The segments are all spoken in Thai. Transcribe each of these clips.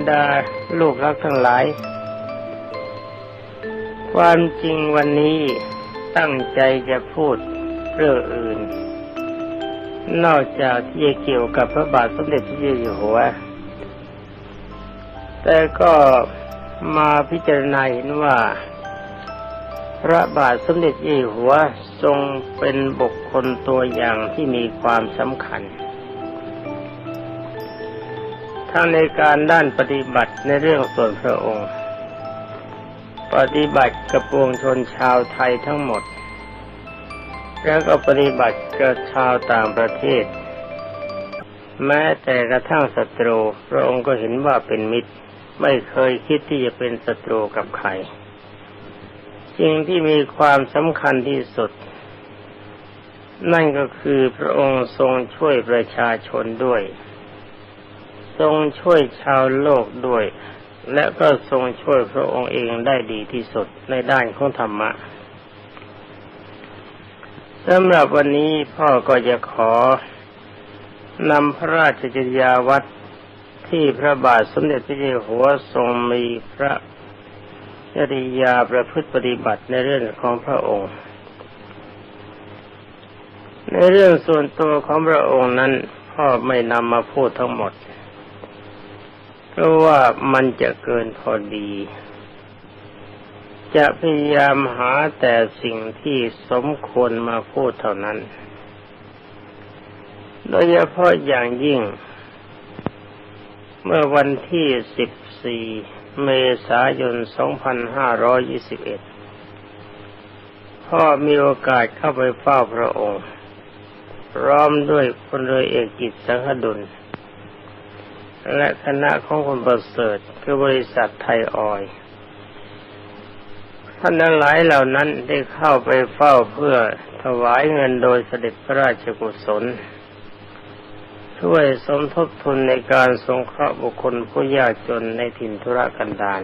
รดาลูกรักทั้งหลาย ความจริงวันนี้ตั้งใจจะพูดเรื่องอื่น นอกจากที่จะเกี่ยวกับพระบาทสมเด็จพระเจ้าอยู่หัว แต่ก็มาพิจารณาเห็นว่า พระบาทสมเด็จเจ้าอยู่หัวทรงเป็นบุคคลตัวอย่างที่มีความสำคัญ ทั้งในการด้านปฏิบัติในเรื่องส่วนพระองค์ ปฏิบัติกับปวงชนชาวไทยทั้งหมด แล้วก็ปฏิบัติกับชาวต่างประเทศ แม้แต่กระทั่งศัตรู พระองค์ก็เห็นว่าเป็นมิตร ไม่เคยคิดที่จะเป็นศัตรูกับใครสิ่งที่มีความสำคัญที่สุด นั่นก็คือพระองค์ทรงช่วยประชาชนด้วย ทรงช่วยชาวโลกด้วย และก็ทรงช่วยพระองค์เองได้ดีที่สุดในด้านของธรรมะสำหรับวันนี้พ่อก็จะขอนำพระราชจริยาวัดที่พระบาทสมเด็จพระเจ้าหัวทรงมีพระจริยาประพฤติปฏิบัติในเรื่องของพระองค์ ในเรื่องส่วนตัวของพระองค์นั้นพ่อไม่นำมาพูดทั้งหมด เพราะว่ามันจะเกินพอดี จะพยายามหาแต่สิ่งที่สมควรมาพูดเท่านั้น โดยเฉพาะอย่างยิ่ง เมื่อวันที่ 14 เมษายน 2521 พ่อมีโอกาสเข้าไปเฝ้าพระองค์พร้อมด้วยพลเรือเอกกิจสังคดุล และคณะของคนประเสริฐคือบริษัทไทยออยท่านทั้งหลายเหล่านั้นได้เข้าไปเฝ้าเพื่อถวายเงินโดยเสด็จพระราชกุศล ช่วยสมทบทุนในการสงเคราะห์บุคคลผู้ยากจนในถิ่นธุรกันดาร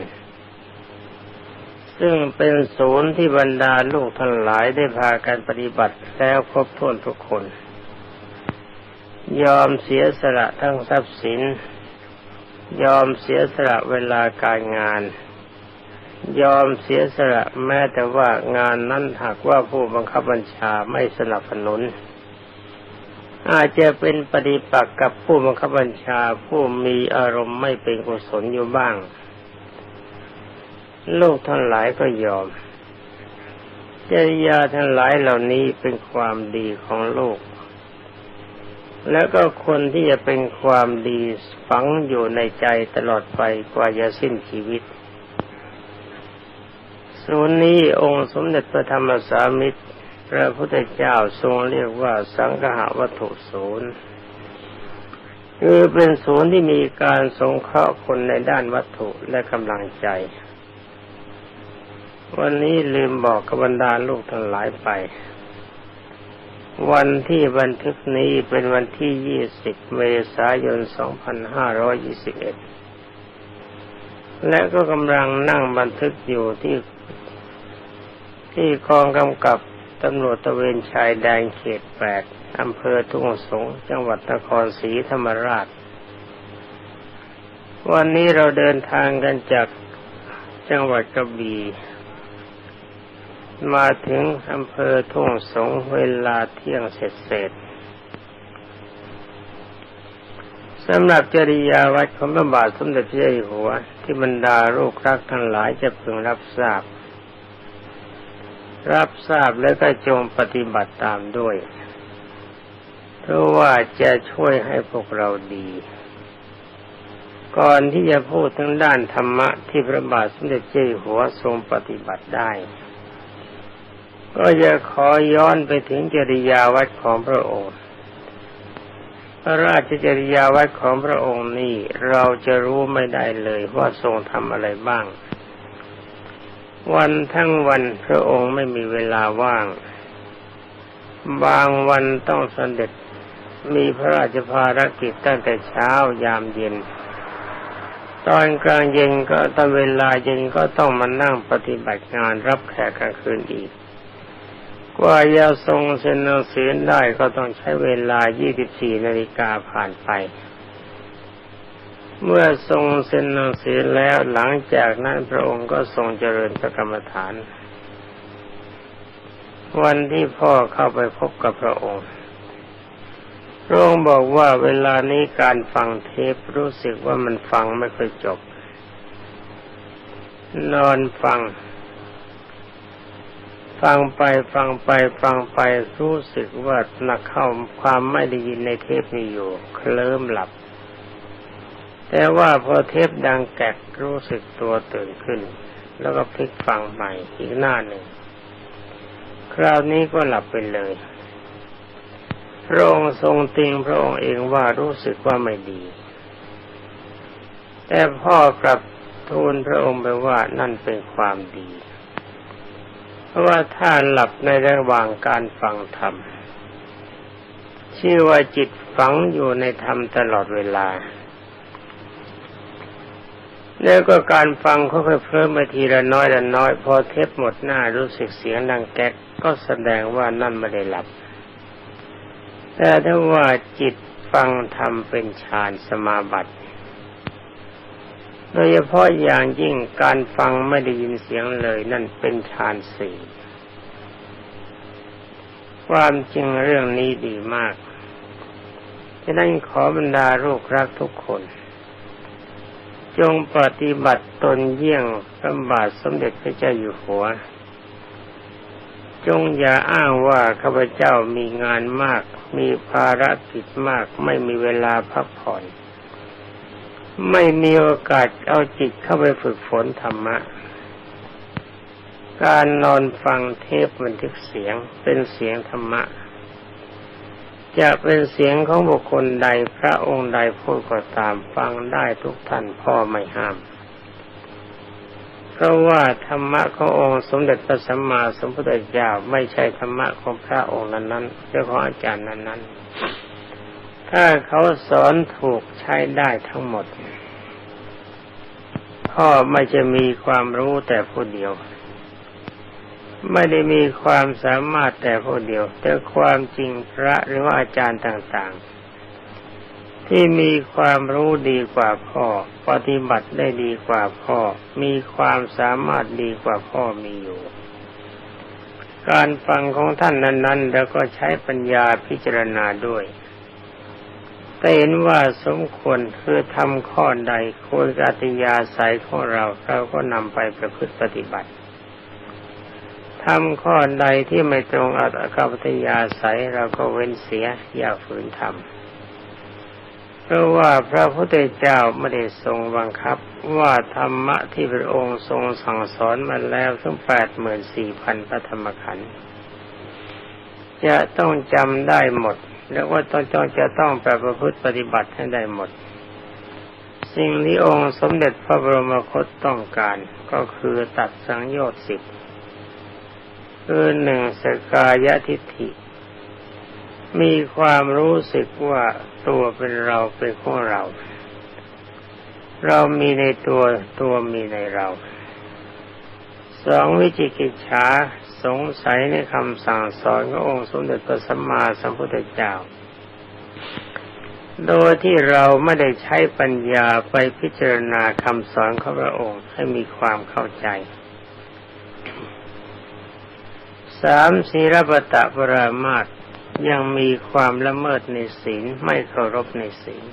ซึ่งเป็นศูนย์ที่บรรดาลูกทั้งหลายได้พากันปฏิบัติแล้วครบถ้วนทุกคน ยอมเสียสละทั้งทรัพย์สิน ยอมเสียสละเวลาการงาน ยอมเสียสละแม้แต่ว่างานนั้นหากว่าผู้บังคับบัญชาไม่สนับสนุน อาจจะเป็นปฏิปักษ์กับผู้บังคับบัญชาผู้มีอารมณ์ไม่เป็นกุศลอยู่บ้าง ลูกทั้งหลายก็ยอมจริยาทั้งหลายเหล่านี้เป็นความดีของโลก แล้วก็คนที่จะเป็นความดีฝังอยู่ในใจตลอดไปกว่าจะสิ้นชีวิต ศูนย์นี้องค์สมเด็จพระธรรมสามิตร พระพุทธเจ้าทรงเรียกว่าสังฆะวัตถุศูนย์คือเป็นศูนย์ที่มีการสงเคราะห์คนในด้านวัตถุและกำลังใจ วันนี้ลืมบอกกับบรรดาลูกทั้งหลายไป วันที่บันทึกนี้เป็นวันที่ 20 เมษายน 2521 และก็กำลังนั่งบันทึกอยู่ที่ ที่กองกำกับตำรวจตะเวนชายแดนเขต 8 อำเภอทุ่งสง จังหวัดนครศรีธรรมราช วันนี้เราเดินทางกันจากจังหวัดกระบี่ มาถึงอำเภอทุ่งสงเวลาเที่ยงเสร็จเสร็จสำหรับจริยาวัดของพระบาทสมเด็จพระเจ้าอยู่หัว ที่บรรดาลูกรักทั้งหลายจะพึงรับทราบ รับทราบแล้วก็จงปฏิบัติตามด้วย เพราะว่าจะช่วยให้พวกเราดี ก่อนที่จะพูดทั้งด้านธรรมะที่พระบาทสมเด็จเจ้าอยู่หัวทรงปฏิบัติได้ ก็จะขอย้อนไปถึงจริยาวัดของพระองค์ พระราชจริยาวัดของพระองค์นี่เราจะรู้ไม่ได้เลยว่าทรงทำอะไรบ้าง วันทั้งวันพระองค์ไม่มีเวลาว่าง บางวันต้องสเสด็จมีพระราชภารกิจตั้งแต่เช้ายามเย็น ตอนกลางเย็นก็ตอนเวลาเย็นก็ต้องมานั่งปฏิบัติงานรับแขกกลางคืนอีก กว่าจะทรงเซ็นหนังสือได้ก็ต้องใช้เวลา 24 นาฬิกาผ่านไป เมื่อทรงเซ็นหนังสือแล้วหลังจากนั้นพระองค์ก็ทรงเจริญพระกรรมฐาน วันที่พ่อเข้าไปพบกับพระองค์ พระองค์บอกว่าเวลานี้การฟังเทปรู้สึกว่ามันฟังไม่ค่อยจบ นอนฟัง ฟังไปฟังไปฟังไปรู้สึกว่านักเข้าความไม่ได้ยินในเทปนี้อยู่ เคลิ้มหลับ แต่ว่าพอเทปดังแกกรู้สึกตัวตื่นขึ้น แล้วก็พลิกฟังใหม่อีกหน้าหนึ่ง คราวนี้ก็หลับไปเลย พระองค์ทรงติงพระองค์เองว่ารู้สึกว่าไม่ดี แต่พ่อกลับทูลพระองค์ไปว่านั่นเป็นความดี ราะว่าถ้าหลับในระหว่างการฟังธรรม ชื่อว่าจิตฝังอยู่ในธรรมตลอดเวลา แล้วก็การฟังค่อยเพิ่มไปทีละน้อยละน้อย พอเทปหมดหน้ารู้สึกเสียงดังแก๊กก็แสดงว่านั่นไม่ได้หลับ แต่ถ้าว่าจิตฟังธรรมเป็นฌานสมาบัติ โดยเฉพาะอย่างยิ่งการฟังไม่ได้ยินเสียงเลยนั่นเป็นฌานสี่ความจริงเรื่องนี้ดีมากฉะนั้นขอบรรดาลูกรักทุกคน จงปฏิบัติตนเยี่ยงพระบาทสมเด็จพระเจ้าอยู่หัว จงอย่าอ้างว่าข้าพเจ้ามีงานมาก มีภารกิจมากไม่มีเวลาพักผ่อน ไม่มีโอกาสเอาจิตเข้าไปฝึกฝนธรรมะ การนอนฟังเทพบันทึกเสียงเป็นเสียงธรรมะ จะเป็นเสียงของบุคคลใดพระองค์ใดพูดก็ตามฟังได้ทุกท่านพ่อไม่ห้ามเพราะว่าธรรมะขององค์สมเด็จพระสัมมาสัมพุทธเจ้าไม่ใช่ธรรมะของพระองค์นั้นนั้นเจ้าของอาจารย์นั้นนั้น ถ้าเขาสอนถูกใช้ได้ทั้งหมด พ่อไม่จะมีความรู้แต่ผู้เดียว ไม่ได้มีความสามารถแต่ผู้เดียว แต่ความจริงพระหรือว่าอาจารย์ต่างๆ ที่มีความรู้ดีกว่าพ่อ ปฏิบัติได้ดีกว่าพ่อ มีความสามารถดีกว่าพ่อมีอยู่การฟังของท่านนั้น ๆ แล้วก็ใช้ปัญญาพิจารณาด้วย แต่เห็นว่าสมควรคือทำข้อใดควรกติยาสายของเราเราก็นำไปประพฤติปฏิบัติทำข้อใดที่ไม่ตรงอัตกปฏิยาสายเราก็เว้นเสียอย่าฝืนทำเพราะว่าพระพุทธเจ้าไม่ได้ทรงบังคับว่าธรรมะที่พระองค์ทรงสั่งสอนมาแล้วทั้งแปดหมื่นสี่พันพระธรรมขันธ์จะต้องจำได้หมด แล้วว่าต้องจจะต้องแปประพฤติปฏิบัติให้ได้หมด สิ่งที่องค์สมเด็จพระบรมคตต้องการก็คือตัดสังโยชน์สิบคือหนึ่งสกายทิฏฐิ มีความรู้สึกว่าตัวเป็นเราเป็นของเรา เรามีในตัวตัวมีในเรา สองวิจิกิจฉาสงสัยในคำสั่งสอนขององค์สมเด็จพระสัมมาสัมพุทธเจ้า โดยที่เราไม่ได้ใช้ปัญญาไปพิจารณาคำสอนของพระองค์ให้มีความเข้าใจสามศีรปตะปรามาตยังมีความละเมิดในศีลไม่เคารพในศีล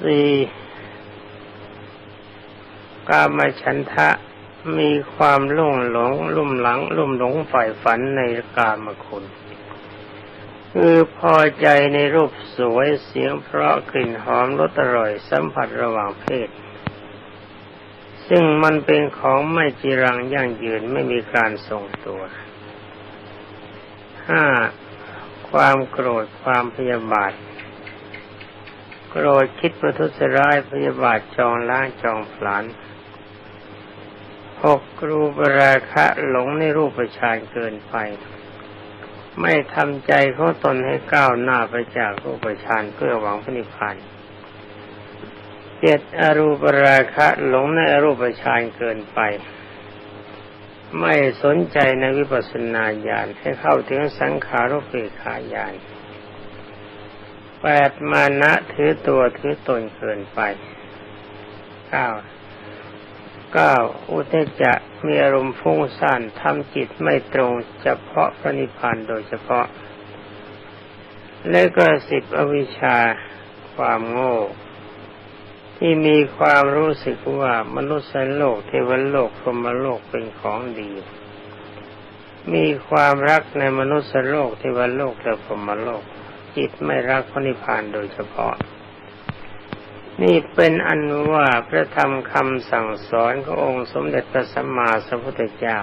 สี่กามฉันทะ มีความลุ่มหลง ลุ่มหลัง ลุ่มหลงฝ่ายฝันในกามคุณคือพอใจในรูปสวยเสียงเพราะกลิ่นหอมรสอร่อยสัมผัสระหว่างเพศ ซึ่งมันเป็นของไม่จีรังยั่งยืนไม่มีการทรงตัวห้าความโกรธความพยาบาท โกรธคิดประทุษร้ายพยาบาทจองล้างจองผลาน หกรูปราคะหลงในรูปประชานเกินไป ไม่ทำใจเของตนให้ก้าวหน้าไปจากรูปประชานเพื่อหวังพระนิพพานเจ็ดอรูปราคะหลงในอรูปประชานเกินไป ไม่สนใจในวิปัสสนาญาณให้เข้าถึงสังขารุเปขาญาณแปดมานะถือตัวถือตนเกินไปเก้า เก้าอุเทจะมีอารมณ์ฟุ้งซ่านทำจิตไม่ตรงเฉพาะพระนิพพานโดยเฉพาะ และก็สิบอวิชชาความโง่ ที่มีความรู้สึกว่ามนุษย์โลกเทวโลกพรหมโลกเป็นของดี มีความรักในมนุษย์โลกเทวโลกและพรหมโลก จิตไม่รักพระนิพพานโดยเฉพาะ นี่เป็นอันว่าพระธรรมคำสั่งสอนขององค์สมเด็จพระสัมมาสัมพุทธเจ้า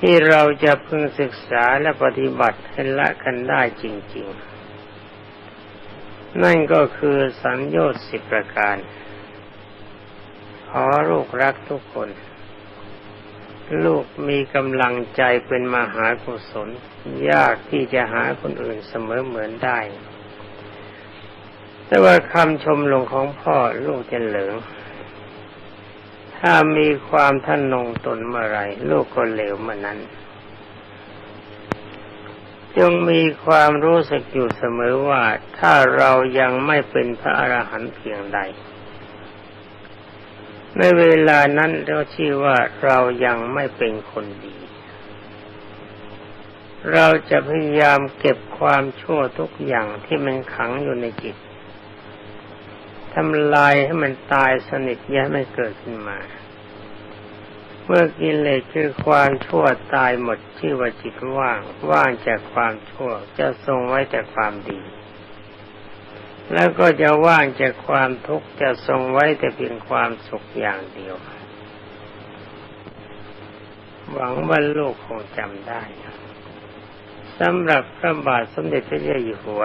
ที่เราจะพึงศึกษาและปฏิบัติให้ละกันได้จริง ๆ นั่นก็คือสัญญาสิบประการ ขอลูกรักทุกคน ลูกมีกำลังใจเป็นมหากุศล ยากที่จะหาคนอื่นเสมอเหมือนได้ แต่ว่าคำชมลงของพ่อลูกจะเหลือง ถ้ามีความท่านนงตนเมื่อไรลูกก็เหลวเมื่อนั้น จึงมีความรู้สึกอยู่เสมอว่าถ้าเรายังไม่เป็นพระอรหันต์เพียงใด ในเวลานั้นเราชื่อว่าเรายังไม่เป็นคนดี เราจะพยายามเก็บความชั่วทุกอย่างที่มันขังอยู่ในจิต ทำลายให้มันตายสนิทอย่าให้มันเกิดขึ้นมา เมื่อกิเลสคือความชั่วตายหมดชื่อว่าจิตว่าง ว่างจากความชั่วจะทรงไว้แต่ความดี แล้วก็จะว่างจากความทุกข์จะทรงไว้แต่เพียงความสุขอย่างเดียว หวังว่าโลกคงจำได้สำหรับพระบาทสมเด็จพระเจ้าอยู่หัว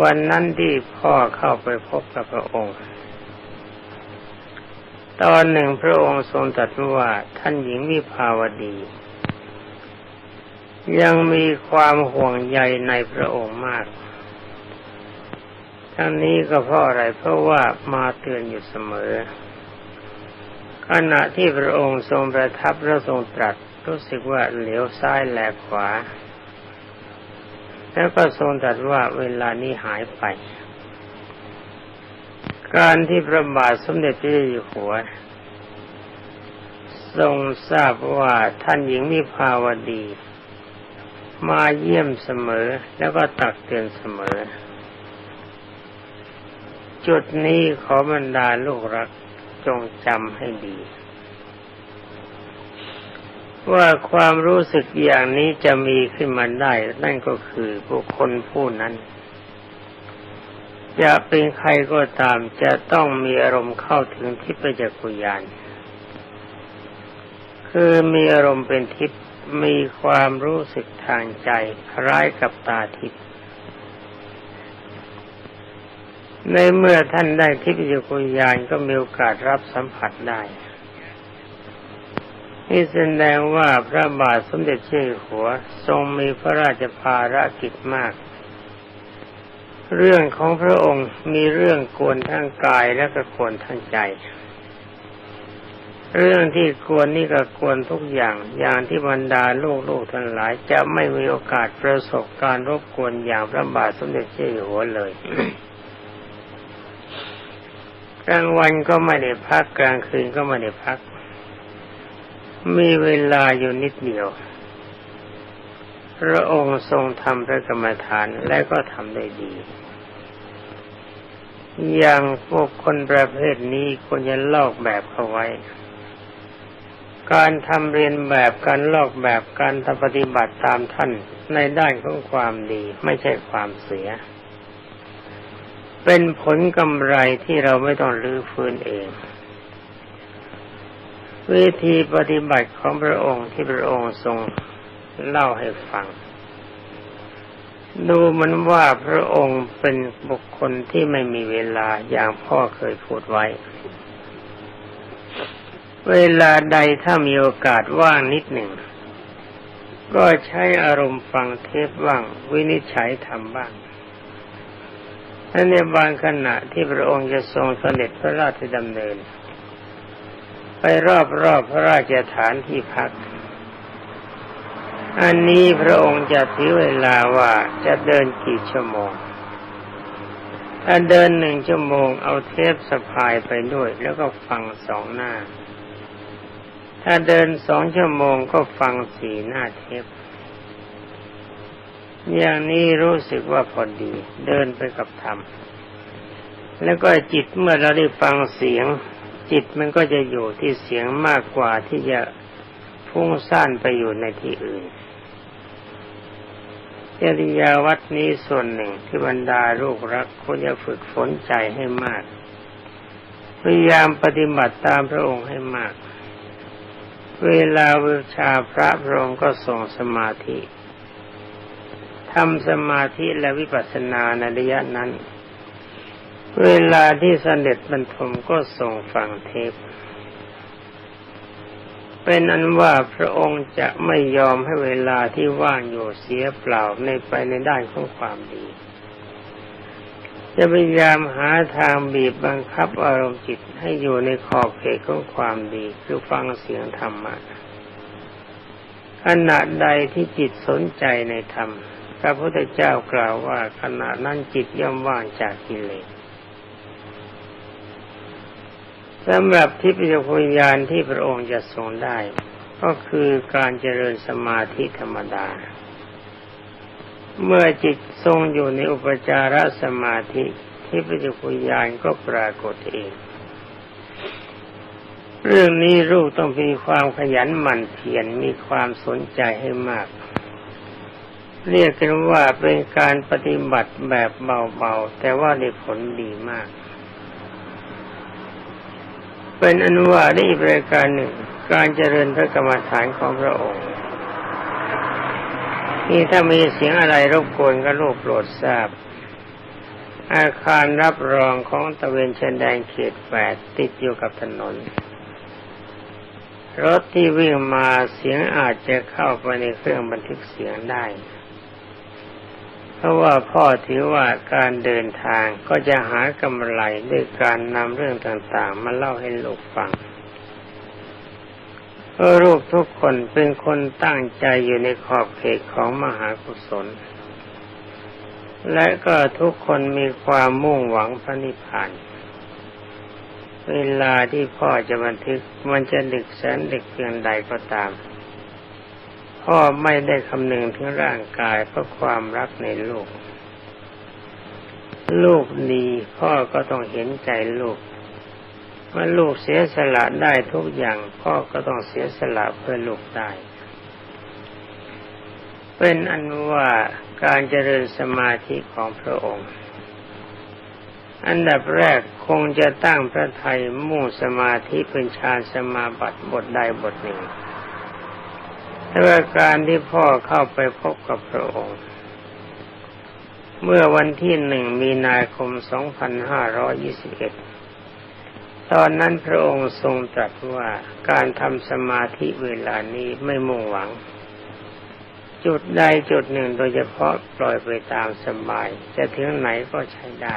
วันนั้นที่พ่อเข้าไปพบกับพระองค์ ตอนหนึ่งพระองค์ทรงตรัสว่าท่านหญิงวิภาวดี ยังมีความห่วงใยในพระองค์มาก ทั้งนี้ก็เพราะอะไรเพราะว่ามาเตือนอยู่เสมอ ขณะที่พระองค์ทรงประทับและทรงตรัสรู้สึกว่าเหลียวซ้ายแลขวา แล้วก็ทรงตรัสว่าเวลานี้หายไป การที่พระบาทสมเด็จพระเจ้าอยู่หัว ทรงทราบว่าท่านหญิงมิภาวดี มาเยี่ยมเสมอแล้วก็ตักเตือนเสมอ จุดนี้ขอบรรดาลูกรักจงจำให้ดี ว่าความรู้สึกอย่างนี้จะมีขึ้นมาได้ นั่นก็คือบุคคลผู้นั้นจะเป็นใครก็ตามจะต้องมีอารมณ์เข้าถึงทิพยจักรยานคือมีอารมณ์เป็นทิพย์มีความรู้สึกทางใจคล้ายกับตาทิพย์ในเมื่อท่านได้ทิพยจักรยานก็มีโอกาสรับสัมผัสได้ นี่แสดงว่าพระบาทสมเด็จเจ้าหัวทรงมีพระราชภารกิจมาก เรื่องของพระองค์มีเรื่องกวนทั้งกายและก็กวนทั้งใจ เรื่องที่กวนนี่ก็กวนทุกอย่างอย่างที่บรรดาโลกโลกทั้งหลาย จะไม่มีโอกาสประสบการรบกวนอย่างพระบาทสมเด็จเจ้าอยู่หัวเลยกลางวันก็ไม่ได้พักกลางคืนก็ไม่ได้พัก มีเวลาอยู่นิดเดียว พระองค์ทรงทำพระกรรมฐานและก็ทำได้ดี อย่างพวกคนประเภทนี้ควรจะลอกแบบเขาไว้ การทำเรียนแบบการลอกแบบการทำปฏิบัติตามท่านในด้านของความดีไม่ใช่ความเสีย เป็นผลกำไรที่เราไม่ต้องรื้อฟื้นเอง วิธีปฏิบัติของพระองค์ที่พระองค์ทรงเล่าให้ฟัง ดูมันว่าพระองค์เป็นบุคคลที่ไม่มีเวลาอย่างพ่อเคยพูดไว้ เวลาใดถ้ามีโอกาสว่างนิดหนึ่ง ก็ใช้อารมณ์ฟังเทปบ้างวินิจฉัยทำบ้างและในบางขณะที่พระองค์จะทรงเสด็จพระราชดำเนิน ไปรอบรอบพระราชฐานที่พัก อันนี้พระองค์จะถือเวลาว่าจะเดินกี่ชั่วโมง ถ้าเดินหนึ่งชั่วโมงเอาเทปสะพายไปด้วย แล้วก็ฟังสองหน้า ถ้าเดินสองชั่วโมงก็ฟังสี่หน้าเทป อย่างนี้รู้สึกว่าพอดี เดินไปกับธรรมแล้วก็จิตเมื่อเราได้ฟังเสียง จิตมันก็จะอยู่ที่เสียงมากกว่าที่จะพุ่งซ่านไปอยู่ในที่อื่นจริยาวัดนี้ส่วนหนึ่งที่บรรดาลูกรักควรจะฝึกฝนใจให้มาก พยายามปฏิบัติตามพระองค์ให้มาก เวลาวิชาพระพระองค์ก็ส่งสมาธิทำสมาธิและวิปัสสนาในระยะนั้น เวลาที่เสด็จบรรทมก็ส่งฟังเทปเป็นอันว่าพระองค์จะไม่ยอมให้เวลาที่ว่างอยู่เสียเปล่าในไปในด้านของความดี จะพยายามหาทางบีบบังคับอารมณ์จิตให้อยู่ในขอบเขตของความดีคือฟังเสียงธรรมะขณะใดที่จิตสนใจในธรรม พระพุทธเจ้ากล่าวว่าขณะนั้นจิตย่อมว่างจากกิเลส สำหรับทิพยคุญานที่พระองค์จะทรงได้ ก็คือการเจริญสมาธิธรรมดา เมื่อจิตทรงอยู่ในอุปจารสมาธิทิพยคุญานก็ปรากฏเอง เรื่องนี้ลูกต้องมีความขยันหมั่นเพียรมีความสนใจให้มาก เรียกกันว่าเป็นการปฏิบัติแบบเบาๆ แต่ว่าได้ผลดีมาก เป็นอนุวาได้อีกรายการหนึ่ง การเจริญพระกรรมฐานของพระองค์ นี่ถ้ามีเสียงอะไรรบกวนก็รูปโปรดทราบ อาคารรับรองของตะเวนเชนแดงเขตแปดติดอยู่กับถนน รถที่วิ่งมาเสียงอาจจะเข้าไปในเครื่องบันทึกเสียงได้ เพราะว่าพ่อถือว่าการเดินทางก็จะหากำไรด้วยการนำเรื่องต่างๆ มาเล่าให้ลูกฟังเพราะลูกทุกคนเป็นคนตั้งใจอยู่ในขอบเขตของมหากุศล และก็ทุกคนมีความมุ่งหวังพระนิพพานเวลาที่พ่อจะบันทึกมันจะดึกแสนดึกเพียงใดก็ตาม พ่อไม่ได้คำนึงถึงร่างกายเพราะความรักในลูก ลูกดีพ่อก็ต้องเห็นใจลูกเมื่อลูกเสียสละได้ทุกอย่าง พ่อก็ต้องเสียสละเพื่อลูกได้ เป็นอันว่าการเจริญสมาธิของพระองค์ อันดับแรกคงจะตั้งพระไทยมุ่งสมาธิเป็นฌานสมาบัติบทใดบทหนึ่ง แต่ว่าการที่พ่อเข้าไปพบกับพระองค์ เมื่อวันที่หนึ่งมีนาคม 2521 ตอนนั้นพระองค์ทรงตรัสว่าการทำสมาธิเวลานี้ไม่มุ่งหวัง จุดใดจุดหนึ่งโดยเฉพาะปล่อยไปตามสบาย จะถึงไหนก็ใช้ได้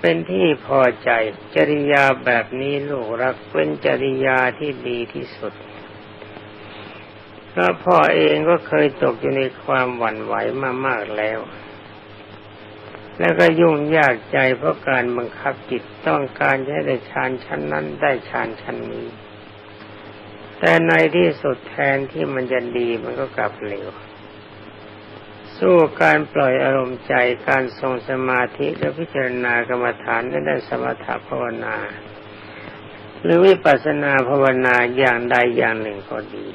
เป็นที่พอใจจริยาแบบนี้ลูกรักเป็นจริยาที่ดีที่สุด พระพ่อเองก็เคยตกอยู่ในความหวั่นไหวมามากแล้ว แล้วก็ยุ่งยากใจเพราะการบังคับจิตต้องการให้ได้ฌานชั้นนั้นได้ฌานชั้นนี้ แต่ในที่สุดแทนที่มันจะดีมันก็กลับเลวสู้การปล่อยอารมณ์ใจการทรงสมาธิและพิจารณากรรมฐานได้สมถภาวนา หรือวิปัสสนาภาวนาอย่างใดอย่างหนึ่งก็ดี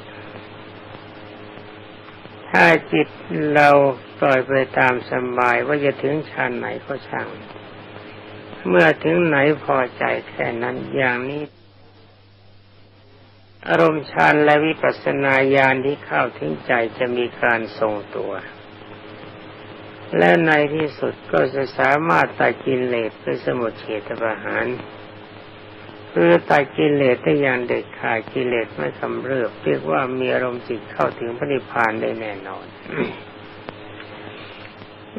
ถ้าจิตเราปล่อยไปตามสบายว่าจะถึงชั้นไหนก็ช่าง เมื่อถึงไหนพอใจแค่นั้นอย่างนี้ อารมณ์ฌานและวิปัสสนาญาณที่เข้าถึงใจจะมีการทรงตัว และในที่สุดก็จะสามารถตัดกินเลสเป็นสมุทเฉตประหาร คือตัดกิเลสได้อย่างเด็ดขาดกิเลสไม่กำเริบเรียกว่ามีอารมณ์จิตเข้าถึงพระนิพพานได้แน่นอน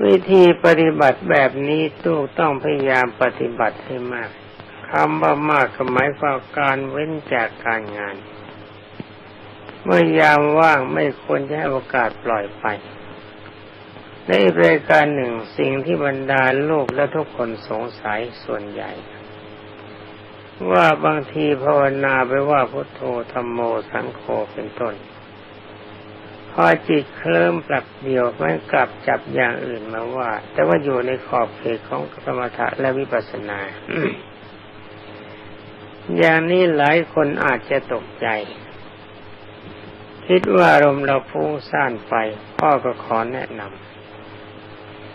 วิธีปฏิบัติแบบนี้ตู้ต้องพยายามปฏิบัติให้มากคำว่ามากหมายความการเว้นจากการงาน เมื่อยามว่างไม่ควรจะให้โอกาสปล่อยไปในรายการหนึ่งสิ่งที่บรรดาโลกและทุกคนสงสัยส่วนใหญ่ ว่าบางทีภาวนาไปว่าพุทโธธรรมโมสังโฆเป็นต้น พอจิตเคลิ้มปรับเดียวมันกลับจับอย่างอื่นมาว่า แต่ว่าอยู่ในขอบเขตของสมถะและวิปัสสนา อย่างนี้หลายคนอาจจะตกใจ คิดว่าอารมณ์เราฟุ้งซ่านไป พ่อก็ขอแนะน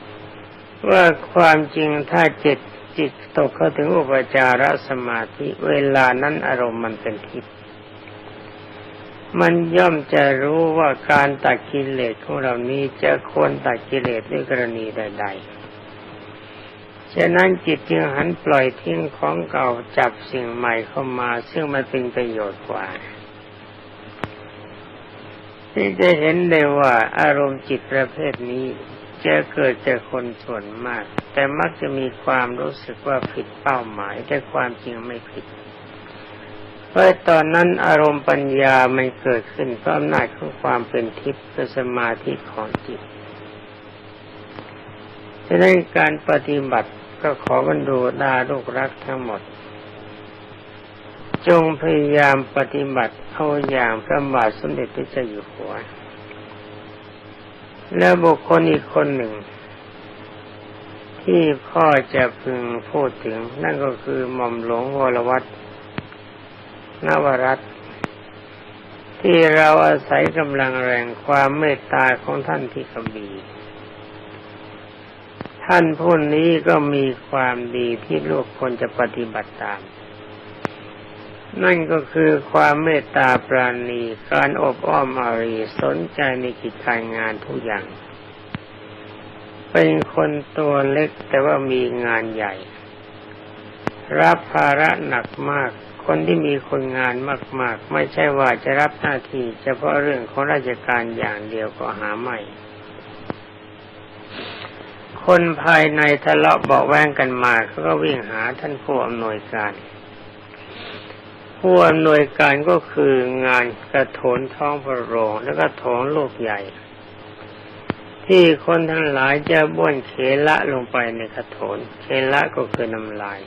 ำว่าความจริงถ้าจิต จิตตกเข้าถึงอุปจารสมาธิ เวลานั้นอารมณ์มันเป็นทิพย์มันย่อมจะรู้ว่าการตัดกิเลสของเรานี้จะควรตัดกิเลสด้วยกรณีใด ๆ ฉะนั้นจิตจึงหันปล่อยทิ้งของเก่าจับสิ่งใหม่เข้ามา ซึ่งมันเป็นประโยชน์กว่า ที่จะเห็นได้ว่าอารมณ์จิตประเภทนี้จะเกิดจากคนส่วนมาก แต่มักจะมีความรู้สึกว่าผิดเป้าหมาย แต่ความจริงไม่ผิดเพราะตอนนั้นอารมณ์ปัญญามันเกิดขึ้นเพราะอำนาจของความเป็นทิพย์คือสมาธิของจิตฉะนั้นการปฏิบัติก็ขอบรรดูดาลูกรักทั้งหมด จงพยายามปฏิบัติเอาอย่างพระบาทสมเด็จพระเจ้าอยู่หัว และบุคคลอีกคนหนึ่ง ที่พ่อจะพึงพูดถึง นั่นก็คือหม่อมหลวงวรวัตนวรัตที่เราอาศัยกำลังแรงความเมตตาของท่านที่กบีท่านผู้นี้ก็มีความดีที่ลูกควรจะปฏิบัติตาม นั่นก็คือความเมตตาปราณีการอบอ้อมอารีสนใจในกิจการงานทุกอย่าง เป็นคนตัวเล็กแต่ว่ามีงานใหญ่ รับภาระหนักมาก คนที่มีคนงานมาก ๆ ไม่ใช่ว่าจะรับหน้าที่เฉพาะเรื่องของราชการอย่างเดียวก็หาไม่ คนภายในทะเลาะเบาแวงกันมาเขาก็วิ่งหาท่านผู้อำนวยการผู้อำนวยการก็คืองานกระโถนท้องพระโรงแล้วก็ถงลูกใหญ่ ที่คนทั้งหลายจะบ้วนเคละลงไปในกระโถน เคละก็คือน้ำลาย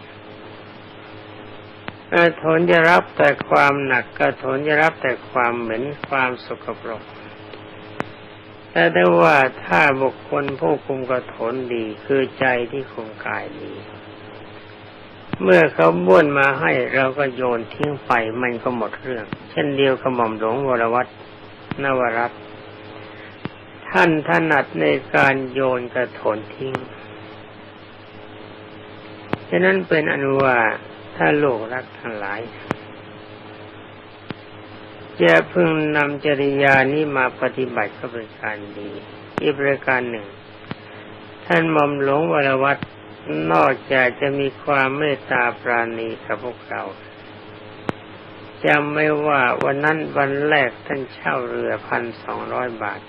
กระโถนจะรับแต่ความหนักกระโถนจะรับแต่ความเหม็นความสกปรก แต่ได้ว่าถ้าบุคคลผู้คุมกระโถนดีคือใจที่คุมกายดี เมื่อเขาบ้วนมาให้เราก็โยนทิ้งไปมันก็หมดเรื่อง เช่นเดียวกับหม่อมหลวงวรวัตนวรัต ท่านถนัดในการโยนกระโถนทิ้งฉะนั้นเป็นอนุว่าถ้าโลกรักทั้งหลายจะพึงนำจริยานี้มาปฏิบัติก็เป็นการดีอีกประการหนึ่ง ท่านมอมหลวงวรวัตนอกจากจะมีความเมตตาปราณีกับพวกเราจำไม่ว่าวันนั้นวันแรกท่านเช่าเรือพันสองร้อยบาท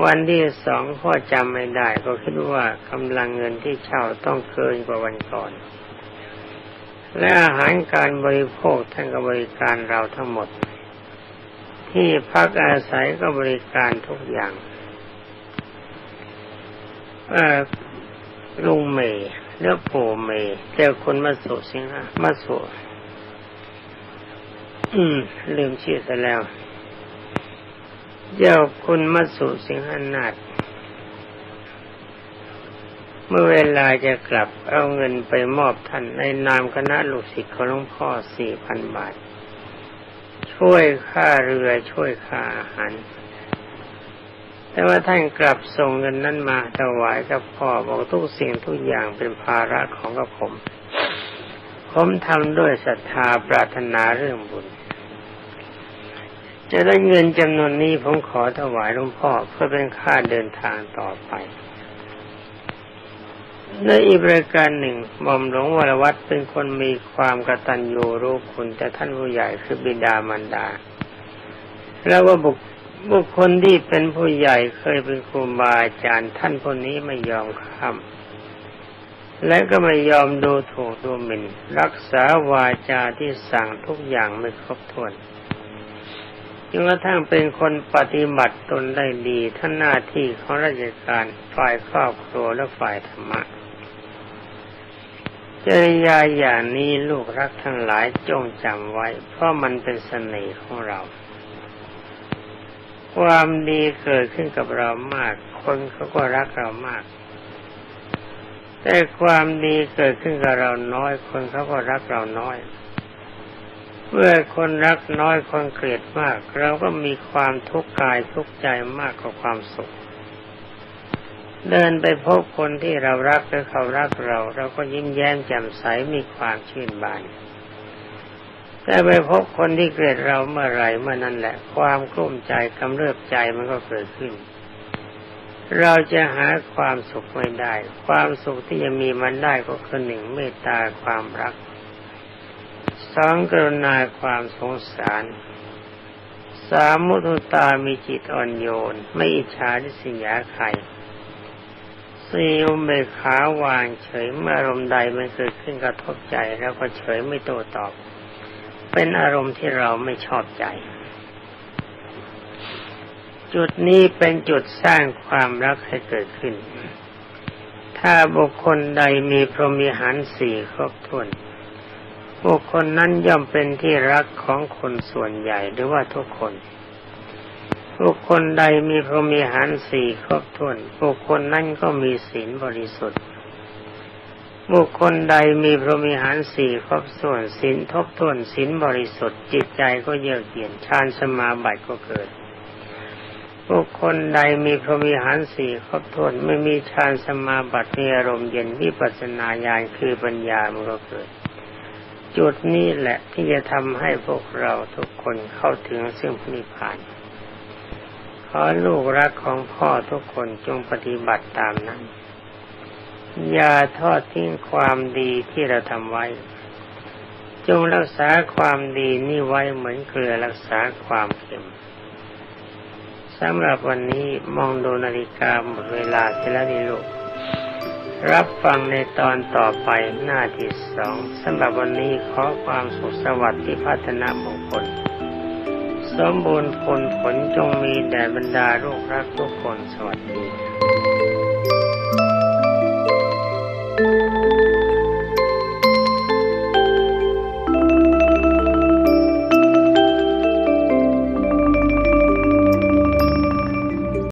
วันที่สองพ่อจำไม่ได้ ก็คิดว่ากำลังเงินที่เช่าต้องเกินกว่าวันก่อน และอาหารการบริโภคท่านก็บริการเราทั้งหมด ที่พักอาศัยก็บริการทุกอย่างลุงเมย์เลือกโผเมย์เจอคนมาสุสิงหะมาสุอืมลืมชื่อซะแล้ว เจ้าคุณมัสุสิงหนาฏเมื่อเวลาจะกลับเอาเงินไปมอบท่านในนามคณะลูกศิษย์ของหลวงพ่อสี่พันบาท ช่วยค่าเรือช่วยค่าอาหาร แต่ว่าท่านกลับส่งเงินนั้นมาถวายกับพ่อบอกทุกสิ่งทุกอย่างเป็นภาระของกับผม ผมทำด้วยศรัทธาปรารถนาเรื่องบุญ จะได้เงินจำนวนนี้ผมขอถวายหลวงพ่อเพื่อเป็นค่าเดินทางต่อไปในอีกประการหนึ่งหม่อมหลวงวรวัตเป็นคนมีความกตัญญูรู้คุณแต่ท่านผู้ใหญ่คือบิดามารดา แล้วว่าบุคบุคคลที่เป็นผู้ใหญ่เคยเป็นครูบาอาจารย์ ท่านคนนี้ไม่ยอมข้าม และก็ไม่ยอมดูถูกดูหมิ่น รักษาวาจาที่สั่งทุกอย่างไม่ครบถ้วน จนกระทั่งเป็นคนปฏิบัติตนได้ดีทั้งหน้าที่ของราชการฝ่ายครอบครัวและฝ่ายธรรมะจริยาอย่างนี้ลูกรักทั้งหลายจงจำไว้ เพราะมันเป็นเสน่ห์ของเรา ความดีเกิดขึ้นกับเรามาก คนเขาก็รักเรามาก แต่ความดีเกิดขึ้นกับเราน้อย คนเขาก็รักเราน้อย เมื่อคนรักน้อยคนเกลียดมาก เราก็มีความทุกข์กายทุกข์ใจมากกว่าความสุข เดินไปพบคนที่เรารักหรือเขารักเรา เราก็ยิ้มแย้มแจ่มใสมีความชื่นบานแต่ไปพบคนที่เกลียดเราเมื่อไรเมื่อนั้นแหละ ความกลุ้มใจกำเริบใจมันก็เกิดขึ้น เราจะหาความสุขไม่ได้ ความสุขที่จะมีมันได้ก็คือหนึ่งเมตตาความรัก สองกรุณาความสงสาร สามมุทุตามีจิตอ่อนโยน ไม่อิจฉาทิษยาใครสี่อุเบกขาวางเฉยเมื่ออารมณ์ใดมันเกิดขึ้นกระทบใจแล้วก็เฉยไม่โต้ตอบ เป็นอารมณ์ที่เราไม่ชอบใจ จุดนี้เป็นจุดสร้างความรักให้เกิดขึ้น ถ้าบุคคลใดมีพรหมิหารสี่ครบถ้วน บุคคลนั้นย่อมเป็นที่รักของคนส่วนใหญ่หรือว่าทุกคนบุคคลใดมีพรหมีหารสี่ครบถ้วนบุคคลนั้นก็มีศีลบริสุทธิ์ บุคคลใดมีพรหมีหารสี่ครบส่วนศีลทบทวนศีลบริสุทธิ์ จิตใจก็เยือกเย็นฌานสมาบัติก็เกิด บุคคลใดมีพรหมีหารสี่ครบถ้วนไม่มีฌานสมาบัติมีอารมณ์เย็นวิปัสสนาญาณคือปัญญามันก็เกิด จุดนี้แหละที่จะทำให้พวกเราทุกคนเข้าถึงซึ่งนิพพานขอลูกรักของพ่อทุกคนจงปฏิบัติตามนั้น อย่าทอดทิ้งความดีที่เราทำไว้ จงรักษาความดีนี่ไว้เหมือนเกลือรักษาความเค็มสำหรับวันนี้มองดูนาฬิกาหมดเวลาเสร็จแล้วนี่ลูก รับฟังในตอนต่อไปหน้าที่สองสำหรับวันนี้ขอความสุขสวัสดิ์ที่พัฒนามงคลสมบูรณ์ผลผลจงมีแด่บรรดาลูกรักทุกคนสวัสดี